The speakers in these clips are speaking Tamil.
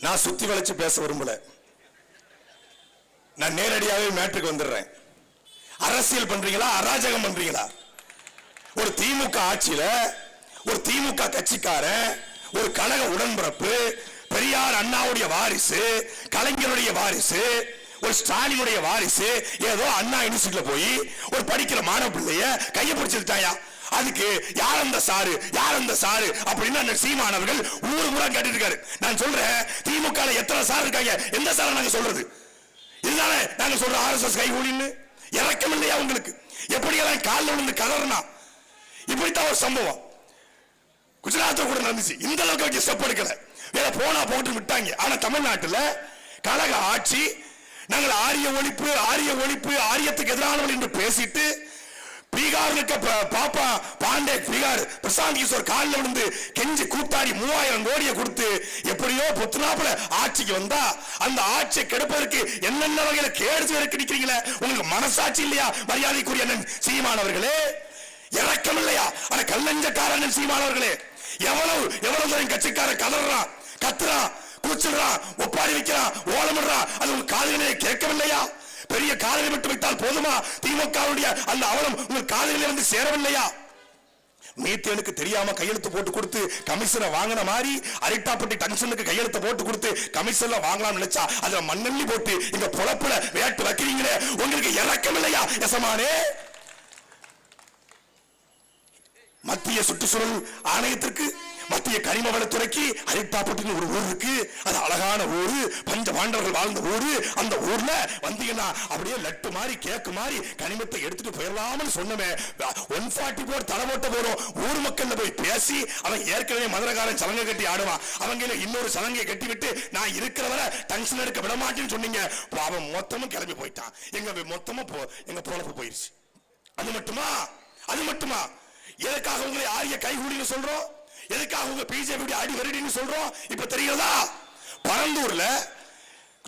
நான் சுத்தி வளைச்சு பேச விரும்பல. நான் நேரடியாகவே மேட்டுக்கு வந்துடுறேன். அரசியல் பண்றீங்களா? அராஜகம் பண்றீங்களா? ஒரு திமுக ஆட்சியில ஒரு திமுக கட்சிக்காரன் ஒரு கழக உடன்பிறப்பு பெரியார் அண்ணாவுடைய வாரிசு கலைஞருடைய வாரிசு ஒரு ஸ்டாலினுடைய வாரிசு ஏதோ அண்ணா யூனிவர்சிட்டியில போய் ஒரு படிக்கிற மாணவ பிள்ளைய கையை பிடிச்சிருட்டாயா அதுக்கு யார் அந்த சாரு? யார் அந்த சாரு? அப்படின்னு அந்த சீமானவர்கள் ஊர் முறை கேட்டுட்டு இருக்காரு நான் சொல்றேன் திமுக எத்தனை சார் இருக்காங்க? எந்த சாரை நாங்க சொல்றது? இதுதானே நாங்க சொல்ற ஆர்எஸ்எஸ் கைகூலின்னு இறக்கம் இல்லையா உங்களுக்கு? எப்படியெல்லாம் காலில் விழுந்து கதறினா? இப்படித்தான் ஒரு சம்பவம். குஜராத்தில் கூட நடந்துச்சு. இந்த அளவுக்கு வச்சு ஸ்டெப் எடுக்கல. வேற போனா போட்டு விட்டாங்க. ஆனா தமிழ்நாட்டில் கழக ஆட்சி நாங்கள் ஆரிய ஒழிப்பு ஆரிய ஒழிப்பு ஆரியத்துக்கு எதிரானவர்கள் என்று பேசிட்டு பீகார் இருக்க பாப்பா பாண்டே பீகார் பிரசாந்த் கிஷோர் காலில் விழுந்து கெஞ்சி கூத்தாடி மூவாயிரம் கோடியை கொடுத்து எப்படியோ பொத்துனாப்புல ஆட்சிக்கு வந்தா அந்த ஆட்சியை கெடுப்பதற்கு என்னென்ன வகையில கேடு இருக்கு நிக்கிறீங்களே உங்களுக்கு மனசாட்சி இல்லையா? மரியாதைக்குரிய அண்ணன் சீமானவர்களே இறக்கம் இல்லையா? ஆனா கல்லஞ்சக்காரன் சீமானவர்களே எவ்வளவு எவ்வளவு தூரம் கட்சிக்காரன் கதறான் கத்துறான் கூச்சிடுறான் ஒப்பாரி வைக்கிறான் ஓலமிடுறான் அது உங்க காதுகளிலே கேட்கவில்லையா? பெரிய காதலை விட்டு வைத்தால் போதுமா? திமுகவுடைய அந்த அவலம் உங்கள் காதுகளிலே வந்து சேரவில்லையா? மீத்தேனுக்கு தெரியாம கையெழுத்து போட்டு கொடுத்து கமிஷனை வாங்கின மாதிரி அரிட்டாப்பட்டி டங்ஷனுக்கு கையெழுத்து போட்டு கொடுத்து கமிஷன்ல வாங்கலாம் நினைச்சா அதுல மண்ணெண்ணி போட்டு இந்த பொழப்புல வேட்டு வைக்கிறீங்களே உங்களுக்கு இறக்கம் இல்லையா எசமானே? மத்திய சுற்றுச்சூழல் ஆணையத்திற்கு மத்திய கனிம வளத்துறைக்கு அரிட்டாப்பட்டின்னு ஒரு ஊர் இருக்கு. அது அழகான ஊர். பஞ்ச பாண்டவர்கள் வாழ்ந்த ஊர். அந்த ஊர்ல வந்தீங்கன்னா அப்படியே லட்டு மாதிரி கேக்கு மாதிரி கனிமத்தை எடுத்துட்டு போயிடலாம்னு சொன்னமே. ஒன் ஃபார்ட்டி போர் தலை போட்ட போறோம் ஊர் மக்கள்ல போய் பேசி அவன் ஏற்கனவே மதுரகாரன் சலங்கை கட்டி ஆடுவான். அவங்க இன்னொரு சலங்கையை கட்டி விட்டு நான் இருக்கிறவரை டங்ஷன் எடுக்க விட மாட்டேன்னு சொன்னீங்க. அவன் மொத்தமும் கிளம்பி போயிட்டான். எங்க மொத்தமும் போ எங்க பொழப்பு போயிருச்சு. அது மட்டுமா? அது மட்டுமா? எதுக்காக உங்களை ஆரிய கைகூடின்னு சொல்றோம்? எதுக்காக உங்க பிஜேபி அடி வருடின்னு சொல்றோம்? இப்ப தெரியுதா? பரந்தூர்ல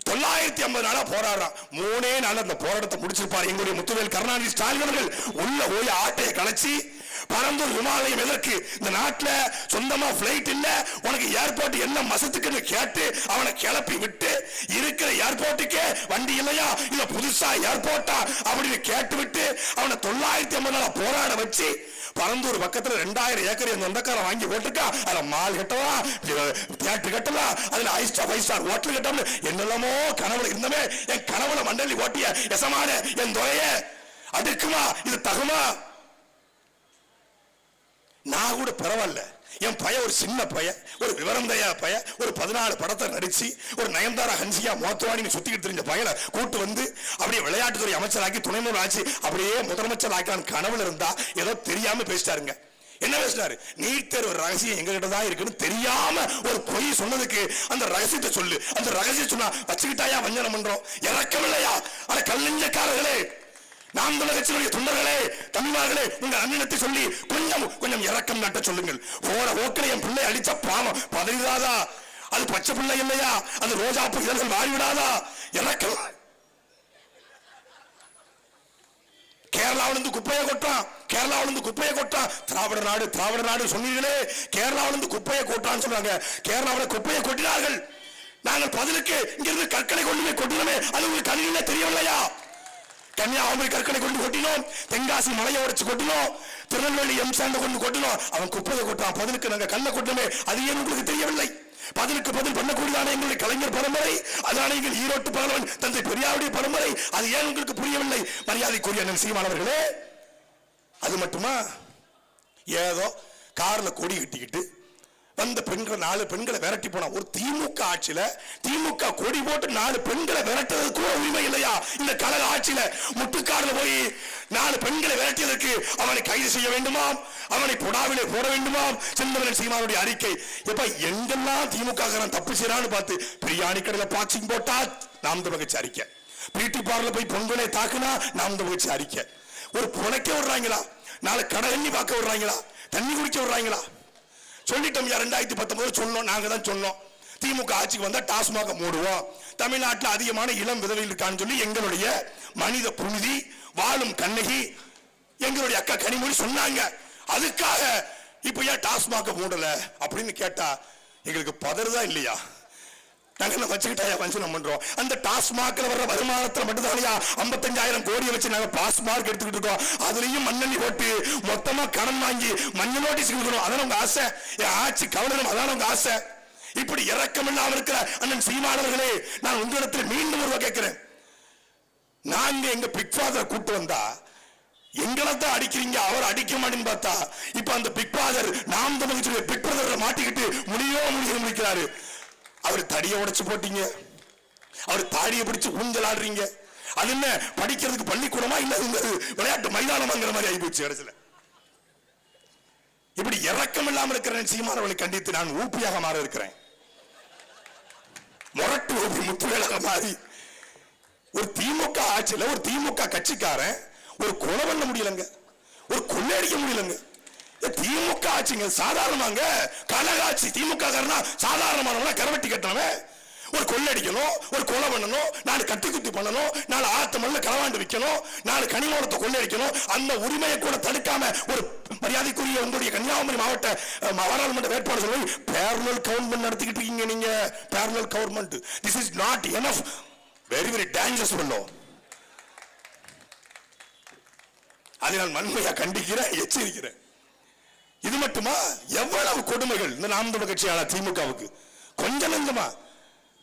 தொள்ளாயிரத்தி ஐம்பது நாளா போராடுறான். மூணே நாள் அந்த போராட்டத்தை முடிச்சிருப்பார். எங்களுடைய முத்துவேல் கருணாநிதி ஸ்டாலின் அவர்கள். உள்ள போய் ஆட்டையை கலைச்சி பரந்தூர் விமானம் எதற்கு? இந்த நாட்டில் சொந்தமா பிளைட் இல்ல. உனக்கு ஏர்போர்ட் என்ன மசத்துக்குன்னு கேட்டு அவனை கிளப்பி விட்டு இருக்கிற ஏர்போர்ட்டுக்கே வண்டி இல்லையா? இல்ல புதுசா ஏர்போர்ட்டா அப்படின்னு கேட்டு விட்டு அவனை தொள்ளாயிரத்தி ஐம்பது நாளா போராட வச்சு பரந்தூர் பக்கத்துல ரெண்டாயிரம் ஏக்கர் என் சொந்தக்காரன் வாங்கி போட்டிருக்கா? அதுல மால் கட்டலாம் தியேட்டர் கட்டலாம் அதுல ஐ ஸ்டார் ஃபைவ் ஸ்டார் ஹோட்டல் கட்டணும் என்னெல்லாமோ கனவுல இருந்தமே என் கனவுல மண்டலி ஓட்டிய எசமான என் துறைய. இருக்குமா? இது தகுமா? நான் கூட பரவாயில்ல. என் பைய ஒரு சின்ன பைய ஒரு விவரம் தயா பைய ஒரு பதினாலு படத்தை நடிச்சு ஒரு நயன்தாரா ஹன்சியா மோத்தவாணி சுத்திக்கிட்டு தெரிஞ்ச பையனை கூட்டு வந்து அப்படியே விளையாட்டுத்துறை அமைச்சராக்கி துணை முதல்வர் ஆச்சு அப்படியே முதலமைச்சர் ஆக்கான் கனவுல இருந்தா ஏதோ தெரியாம பேசிட்டாருங்க. என்ன பேசினாரு? நீட் தேர்வு ரகசியம் எங்ககிட்ட தான் இருக்குன்னு தெரியாம ஒரு பொய் சொன்னதுக்கு அந்த ரகசியத்தை சொல்லு. அந்த ரகசியம் சொன்னா வச்சுக்கிட்டாயா வஞ்சனம் பண்றோம்? இறக்கம் இல்லையா அட கல்லஞ்சக்காரர்களே நாம் தமிழகத்தினுடைய தொண்டர்களே தமிழர்களே உங்கள் அண்ணனத்தை சொல்லி கொஞ்சம் கொஞ்சம் இறக்கம் நட்ட சொல்லுங்கள். போற ஓக்கில என் பிள்ளை அடிச்ச பாவம். பதறிடாதா? அது பச்சை பிள்ளை இல்லையா? அது ரோஜா பூ இதழ்கள் மாறிவிடாதா? இறக்கம் கேரளாவில இருந்து குப்பையை கொட்டான். கேரளாவிலிருந்து குப்பையை கொட்டான். திராவிட நாடு திராவிட நாடு சொன்னீங்களே கேரளாவிலிருந்து குப்பையை கொட்டான்னு சொன்னாங்க கேரளாவில் குப்பையை கொட்டினார்கள். நாங்கள் பதிலுக்கு இங்கிருந்து கற்களை கொண்டு போய் கொட்டினோமே அது உங்களுக்கு கண்ணில தெரியவில்லையா? கன்னியாகுமரி கற்களை கொண்டு கொட்டினோம். தென்காசி மலையை உடைச்சு கொட்டினோம். திருநெல்வேலி எம் சாண்ட கொண்டு கொட்டினோம். அவன் குப்பதை கொட்டான். பதிலுக்கு நாங்கள் கண்ணை கொட்டணுமே அது ஏன் உங்களுக்கு தெரியவில்லை? பதிலுக்கு பதில் பண்ணக்கூடியதான எங்களுடைய கலைஞர் பரம்பரை? அதான எங்கள் ஈரோட்டு பகலவன் தந்தை பெரியாருடைய பரம்பரை? அது ஏன் உங்களுக்கு புரியவில்லை? மரியாதைக்குரிய அண்ணன் சீமானவர்களே அது மட்டுமா? ஏதோ காரில் கொடி கட்டிக்கிட்டு வந்த பெண்கள் நாலு பெண்களை விரட்டி போனா ஒரு திமுக ஆட்சியில திமுக கொடி போட்டு நாலு பெண்களை விரட்டுறது கூட உரிமை இல்லையா? இந்த கழக ஆட்சியில முட்டுக்காடுல போய் நாலு பெண்களை விரட்டியதற்கு அவனை கைது செய்ய வேண்டுமாம்? அவனை புடாவிலே போட வேண்டுமாம்? செந்தமலன் சீமானுடைய அறிக்கை. எப்ப எங்கெல்லாம் திமுக காரன் தப்பு செய்யறான்னு பார்த்து பிரியாணி கடையில பாச்சிங் போட்டா நாம் தமிழ் அறிக்கை. பியூட்டி பார்லர் போய் பொங்கலை தாக்குனா நாம் தமிழ் அறிக்கை. ஒரு புனைக்க விடுறாங்களா? நாளை எண்ணி பார்க்க விடுறாங்களா? தண்ணி குடிக்க விடுறாங்களா? சொல்லிட்டோம் ரெண்டாயிரத்தி பத்தொன்பது சொன்னோம் நாங்கள் தான் சொன்னோம். திமுக ஆட்சிக்கு வந்தால் டாஸ்மாக மூடுவோம். தமிழ்நாட்டில் அதிகமான இளம் விதவைகள் இருக்கான்னு சொல்லி எங்களுடைய மனித புனிதி வாழும் கண்ணகி எங்களுடைய அக்கா கனிமொழி சொன்னாங்க. அதுக்காக இப்போ ஏன் டாஸ்மாக மூடலை அப்படின்னு கேட்டா எங்களுக்கு பதறுதா இல்லையா? நாங்க என்ன வச்சுக்கிட்டாயா வஞ்சனம் பண்றோம்? அந்த டாஸ்மாக்ல வர்ற வருமானத்துல மட்டும் தானியா ஐம்பத்தஞ்சாயிரம் கோடியை வச்சு நாங்க பாஸ்மார்க் எடுத்துக்கிட்டு இருக்கோம். அதுலயும் மண்ணெண்ணி போட்டு மொத்தமா கடன் வாங்கி மஞ்சள் நோட்டீஸ் கொடுக்கணும். அதான் உங்க ஆசை? என் ஆட்சி கவனம் அதான் உங்க ஆசை? இப்படி இறக்கம் இல்லாம இருக்கிற அண்ணன் சீமானவர்களே நான் உங்களிடத்தில் மீண்டும் ஒருவா கேட்கிறேன். நாங்க எங்க பிக் ஃபாதரை கூட்டு வந்தா எங்களை தான் அடிக்கிறீங்க அவர் அடிக்க மாட்டேன்னு பார்த்தா இப்ப அந்த பிக் ஃபாதர் நாம் தமிழ் பிக் பிரதரை மாட்டிக்கிட்டு முடியோ முடிய முடிக்கிறாரு அவர் தடியை உடைச்சு போட்டீங்க. அவர் தாடியை பிடிச்சு ஊஞ்சல் ஆடுறீங்க அது என்ன படிக்கிறதுக்கு பள்ளிக்கூடமா? இல்ல விளையாட்டு மைதானமாங்கிற மாதிரி ஆகிப்போச்சு கடைசியில. இப்படி இறக்கம் இல்லாம இருக்கிற சீமானவர்களை கண்டித்து நான் ஊப்பியாக மாற இருக்கிறேன். முரட்டு ஊப்பி முத்துவேலாக மாறி ஒரு திமுக ஆட்சியில ஒரு திமுக கட்சிக்காரன் ஒரு கொலை பண்ண முடியலங்க. ஒரு கொள்ளையடிக்க முடியலங்க. திமுக ஆட்சிங்க சாதாரணமாங்க. கனகாட்சி திமுக காரனா சாதாரணமானவனா கரவட்டி கட்டணவன் ஒரு கொள்ளடிக்கணும் ஒரு கொலை பண்ணணும் நாலு கட்டி குத்தி பண்ணணும் நாலு ஆத்து மண்ணில் களவாண்டு விற்கணும் நாலு கனிமூலத்தை கொள்ளடிக்கணும் அந்த உரிமையை கூட தடுக்காம ஒரு மரியாதைக்குரிய உங்களுடைய கன்னியாகுமரி மாவட்ட அஹ், பாராளுமன்ற வேட்பாளர் சொல்லி பேரலல் கவர்மெண்ட் நடத்திக்கிட்டு இருக்கீங்க நீங்க. Parallel government this is not enough very very dangerous பண்ணோம் அதை நான் வன்மையா கண்டிக்கிறேன் எச்சரிக்கிறேன். இது மட்டுமா? எவ்வளவு கொடுமைகள்? இந்த நாம் தமிழ் கட்சியான திமுகவுக்கு. கொஞ்சம் நெஞ்சமா.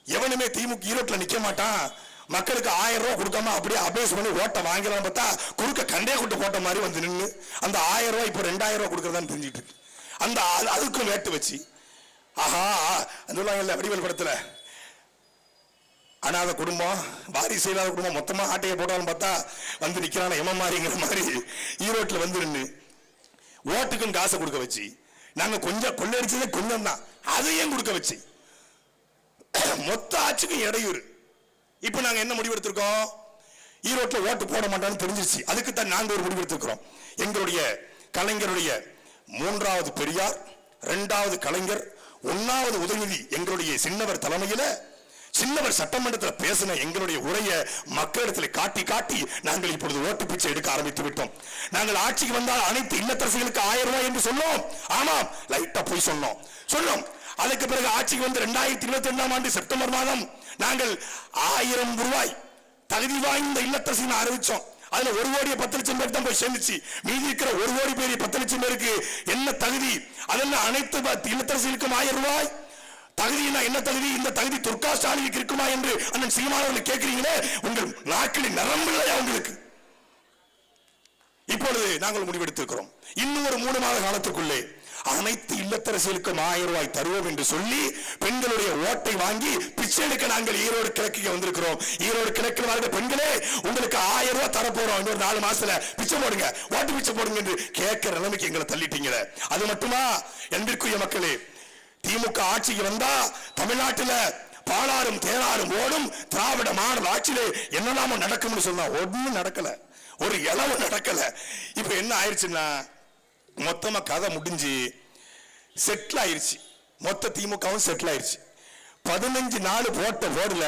எவனுமே திமுக ஈரோட்டில் நிற்க மாட்டான். மக்களுக்கு ஆயிரம் ரூபா கொடுக்காம அப்படியே அபேஸ் பண்ணி ஓட்டை வாங்கலாம் பார்த்தா குறுக்க கண்டே கொண்டு போட்ட மாதிரி வந்து நின்று அந்த ஆயிரம் ரூபாய் இப்போ ரெண்டாயிரம் ரூபா கொடுக்கறதான்னு தெரிஞ்சுட்டு இருக்கு. அந்த அது- அதுக்கும் வேட்டு வச்சு. ஆஹா அந்த சொல்லுவாங்கல்ல வடிவேல் படத்துல. அனாத குடும்பம் வாரிசு இல்லாத குடும்பம் மொத்தமாக ஆட்டையை போட்டாலும் பார்த்தா வந்து நிற்கிறான எம மாதிரிங்கிற மாதிரி ஈரோட்டில் வந்து நின்று ஓட்டுக்கும் காசை கொடுக்க வச்சு நாங்கள் கொஞ்சம் கொள்ளடிச்சதே கொஞ்சம் தான் அதையும் கொடுக்க வச்சு. மொத்த ஆட்சிக்கும் இடையூறு. இப்போ நாங்கள் என்ன முடிவெடுத்திருக்கோம்? ஈரோட்டில் ஓட்டு போட மாட்டோம்னு தெரிஞ்சிருச்சு. அதுக்கு தான் நாங்கள் ஒரு முடிவெடுத்திருக்கிறோம். எங்களுடைய கலைஞருடைய மூன்றாவது பெரியார் ரெண்டாவது கலைஞர் ஒன்னாவது உதயநிதி எங்களுடைய சின்னவர் தலைமையில் சின்னவர் சட்டமன்றத்தில் பேசின எங்களுடைய உரையை மக்களிடத்தில் காட்டி காட்டி நாங்கள் இப்பொழுது ஓட்டு பிச்சை எடுக்க ஆரம்பித்து விட்டோம். நாங்கள் ஆட்சிக்கு வந்தால் அனைத்து இல்லத்தரசிகளுக்கு ஆயிரம் ரூபாய் என்று சொன்னோம். ஆமாம் லைட்டா போய் சொன்னோம். சொன்னோம். அதுக்கு பிறகு ஆட்சிக்கு வந்து இரண்டாயிரத்தி இருபத்தி ரெண்டாம் ஆண்டு செப்டம்பர் மாதம் நாங்கள் ஆயிரம் ரூபாய் தகுதி வாய்ந்த இல்லத்தரசின்னு அறிவிச்சோம். அதுல ஒரு கோடிய பத்து லட்சம் பேர் தான் போய் சேர்ந்துச்சு. மீதி இருக்கிற ஒரு கோடி பேர் பத்து லட்சம் பேருக்கு என்ன தகுதி? அதெல்லாம் அனைத்து இல்லத்தரசிகளுக்கும் ஆயிரம் ரூபாய்? தகுதினா என்ன தகுதி? இந்த தகுதி துர்கா ஸ்டாலினுக்கு இருக்குமா என்று அண்ணன் சீமானவர்கள் கேட்கிறீங்களே உங்கள் நாட்களின் நரம்பில்லையா உங்களுக்கு? இப்பொழுது நாங்கள் முடிவெடுத்திருக்கிறோம். இன்னும் ஒரு மூணு மாத காலத்துக்குள்ளே அனைத்து இல்லத்தரசிகளுக்கும் ஆயிரம் ரூபாய் தருவோம் என்று சொல்லி பெண்களுடைய ஓட்டை வாங்கி பிச்சை எடுக்க நாங்கள் ஈரோடு கிழக்கு வந்திருக்கிறோம். ஈரோடு கிழக்கில் வாழ்ந்த பெண்களே உங்களுக்கு ஆயிரம் ரூபாய் தரப்போறோம். இன்னொரு நாலு மாசத்துல பிச்சை போடுங்க ஓட்டு பிச்சை போடுங்க என்று கேட்கிற நிலைமைக்கு எங்களை தள்ளிட்டீங்களே. அது மட்டுமா? என்பிற்குரிய மக்களே திமுக ஆட்சிக்கு வந்தா தமிழ்நாட்டில் பாலாறும் தேராறும் ஓடும். திராவிட மாடல் ஆட்சியிலே என்னெல்லாமோ நடக்கும்னு சொன்னா ஒன்றும் நடக்கல. ஒரு இளவு நடக்கல. இப்ப என்ன ஆயிடுச்சுன்னா மொத்தமா கதை முடிஞ்சு செட்டில் ஆயிடுச்சு மொத்த திமுகவும் செட்டில் ஆயிடுச்சு பதினஞ்சு நாள் போட்ட போர்டுல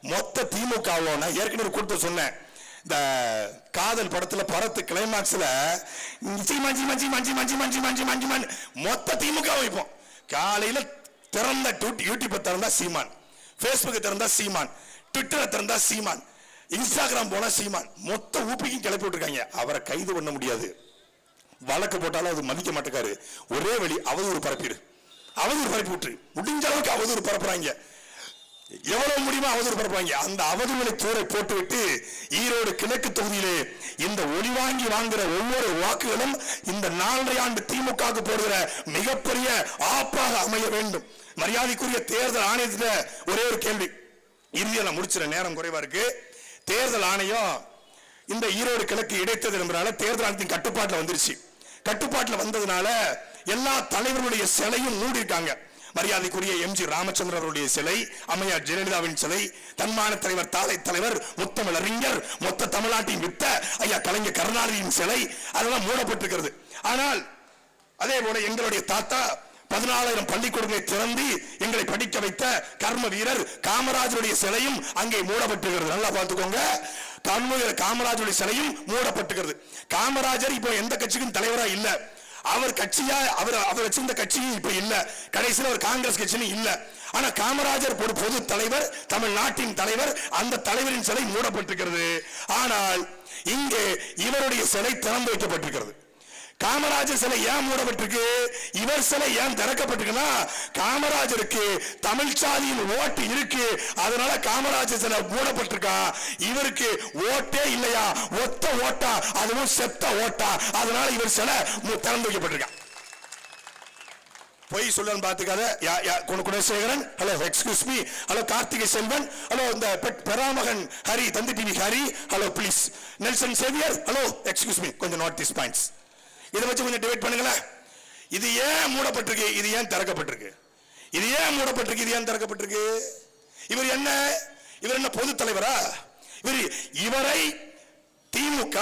மொத்த திமுகவும் நான் ஏற்கனவே கொடுத்து சொன்னேன். இந்த காதல் படத்துல பரத்து கிளைமாக்ஸ்ல மஞ்சி மஞ்சி மஞ்சி மஞ்சி மஞ்சி மஞ்சி மஞ்சி மஞ்சி மொத்த திமுக வைப்போம் காலையில திறந்த யூடியூப்பை திறந்தா சீமான். ஃபேஸ்புக்கை திறந்தா சீமான். ட்விட்டரை திறந்தா சீமான். இன்ஸ்டாகிராம் போனா சீமான். மொத்த ஊப்பிக்கும் கிளப்பி விட்டுருக்காங்க. அவரை கைது பண்ண முடியாது. வழக்கு போட்டாலும் அது மதிக்க மாட்டேக்காரு. ஒரே வழி அவதூறு பரப்பிடு. அவதூறு பரப்பி விட்டுரு. முடிஞ்ச அளவுக்கு அவதூறு பரப்புறாங்க. எவ்வளவு முடியுமோ அவதூறு பரப்பாங்க அந்த அவதூறுகளை தூரை போட்டுவிட்டு ஈரோடு கிழக்கு தொகுதியிலே இந்த ஒளி வாங்கி வாங்குற ஒவ்வொரு வாக்குகளும் இந்த நாலரை ஆண்டு திமுக போடுகிற மிகப்பெரிய ஆப்பாக அமைய வேண்டும். மரியாதைக்குரிய தேர்தல் ஆணையத்துல ஒரே ஒரு கேள்வி. இறுதியா நான் முடிச்சிட நேரம் குறைவா இருக்கு. தேர்தல் ஆணையம் இந்த ஈரோடு கிழக்கு இடைத்தேர்தல் என்பதால தேர்தல் ஆணையத்தின் கட்டுப்பாட்டுல வந்துருச்சு. கட்டுப்பாட்டுல வந்ததுனால எல்லா தலைவர்களுடைய சிலையும் மூடி இருக்காங்க மரியாதைக்குரிய எம் ஜி ராமச்சந்திரன் அவருடைய சிலை அம்மையார் ஜெயலலிதாவின் சிலை தன்மான தலைவர் தாலை தலைவர் முத்தமிழ் அறிஞர் மொத்த தமிழ்நாட்டின் வித்த ஐயா கலைஞர் கருணாநிதியின் சிலை அதெல்லாம் மூடப்பட்டிருக்கிறது. ஆனால் அதே போல எங்களுடைய தாத்தா பதினாலாயிரம் பள்ளிக்கூடங்களை திறந்து எங்களை படிக்க வைத்த கர்ம வீரர் காமராஜருடைய சிலையும் அங்கே மூடப்பட்டிருக்கிறது. நல்லா பார்த்துக்கோங்க. கர்மவீரர் காமராஜருடைய சிலையும் மூடப்பட்டுகிறது காமராஜர் இப்போ எந்த கட்சிக்கும் தலைவராக இல்லை. அவர் கட்சியா அவர் அவர் வச்சிருந்த கட்சியும் இப்ப இல்ல. கடைசியில் அவர் காங்கிரஸ் கட்சியும் இல்ல. ஆனா காமராஜர் ஒரு பொது தலைவர் தமிழ்நாட்டின் தலைவர் அந்த தலைவரின் சிலை மூடப்பட்டிருக்கிறது. ஆனால் இங்கே இவருடைய சிலை திறந்து வைக்கப்பட்டிருக்கிறது. காமராஜர் சிலை ஏன் மூடப்பட்டிருக்கு? இவர் சிலை ஏன் திறக்கப்பட்டிருக்குன்னா காமராஜருக்கு தமிழ் சாதியின் ஓட்டு இருக்கு. அதனால காமராஜர் சிலை மூடப்பட்டிருக்கா? இவருக்கு ஓட்டே இல்லையா? ஒத்த ஓட்டா? அதுவும் செத்த ஓட்டா? அதனால இவர் சிலை திறந்து வைக்கப்பட்டிருக்கா. பொய் சொல்லன்னு பாத்துக்காத யா யா Gunasekaran. Hello excuse me hello Karthigai Selvan. Hello இந்த பெட் பெராமகன் Hari Thanthi TV Hari. Hello please Nelson Xavier. Hello excuse me கொஞ்சம் நோட் திஸ் பாயிண்ட்ஸ் இதை வச்சு கொஞ்சம் டிபேட் பண்ணுங்களேன். இது ஏன் மூடப்பட்டிருக்கு? இது ஏன் திறக்கப்பட்டிருக்கு? இது ஏன் மூடப்பட்டிருக்கு? இது ஏன் திறக்கப்பட்டிருக்கு? இவர் என்ன? இவர் என்ன பொது தலைவரா? இவர் இவரை திமுக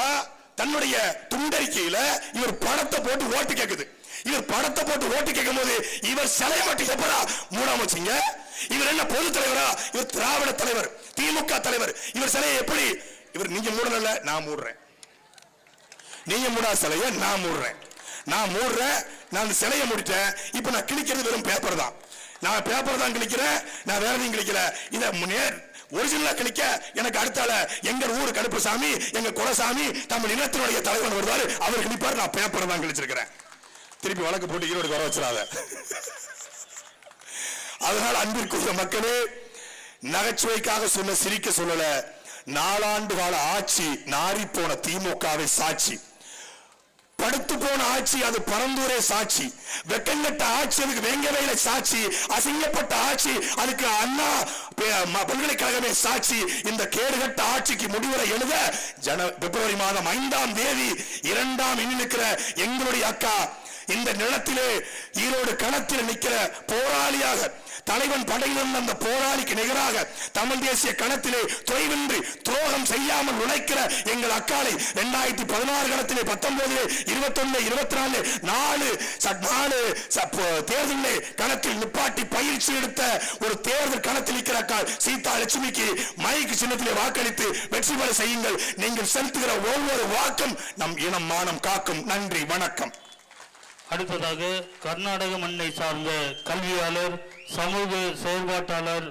தன்னுடைய துண்டறிக்கையில இவர் பணத்தை போட்டு ஓட்டு கேட்குது இவர் பணத்தை போட்டு ஓட்டு கேட்கும் போது இவர் சிலையை மட்டும் எப்படா மூடாம வச்சீங்க? இவர் என்ன பொது தலைவரா? இவர் திராவிட தலைவர் திமுக தலைவர். இவர் சிலையை எப்படி? இவர் நீங்க மூடல நான் மூடுறேன். நீங்க மூடா சிலைய நான் மூடுறேன். நான் மூடுறேன் நான் அந்த சிலையை முடித்தேன் இப்போ நான் கிழிக்கிறது வெறும் பேப்பர் தான். நான் பேப்பர் தான் கிழிக்கிறேன் நான் வேற எதையும் கிழிக்கல. இதை நேர் ஒரிஜினலா கிழிக்க எனக்கு அடுத்தால எங்க ஊர் கடுப்புசாமி எங்க குலசாமி தமிழ் இனத்தினுடைய தலைவன் வருவாரு அவர் கிழிப்பார் நான் பேப்பர் தான் கிழிச்சிருக்கிறேன். திருப்பி வழக்கு போட்டு ஈரோடு வர வச்சிடாத. அதனால் அன்பிற்குரிய மக்களே நகைச்சுவைக்காக சொன்ன சிரிக்க சொல்லல நாலாண்டு கால ஆட்சி நாரி போன திமுகவை சாட்சி. படுத்து போன ஆட்சி அது பரந்தூரே சாட்சி. வெக்கங்கட்ட ஆட்சி அதுக்கு வேங்கவேல சாட்சி. அசிங்கப்பட்ட ஆட்சி அதுக்கு அண்ணா பல்கலைக்கழகமே சாட்சி. இந்த கேடுகட்ட ஆட்சிக்கு முடிவுரை எழுத ஜன பிப்ரவரி மாதம் ஐந்தாம் தேதி இரண்டாம் இன்னும் நிற்கிற எங்களுடைய அக்கா இந்த நிலத்திலே ஈரோடு களத்தில் நிற்கிற போராளியாக தலைவன் படையிலிருந்த அந்த போராளிக்கு நிகராக தமிழ் தேசிய கணத்திலே தொய்வின்றி துரோகம் செய்யாமல் உழைக்கிற எங்கள் அக்காலை இரண்டாயிரத்தி பதினாறு கணத்திலே பத்தொன்பதிலே இருபத்தொன்னு இருபத்தி நாலு நாலு ச- நாலு ச- ப- தேர்தலிலே களத்தில் நிப்பாட்டி பயிற்சி எடுத்த ஒரு தேர்தல் கணத்தில் இருக்கிற அக்கால் சீதா லட்சுமிக்கு மைக்கு சின்னத்திலே வாக்களித்து வெற்றி பெற செய்யுங்கள். நீங்கள் செலுத்துகிற ஒவ்வொரு வாக்கும் நம் இனம் மானம் காக்கும். நன்றி வணக்கம். அடுத்ததாக கர்நாடக மண்ணை சார்ந்த கல்வியாளர் சமூக செயல்பாட்டாளர்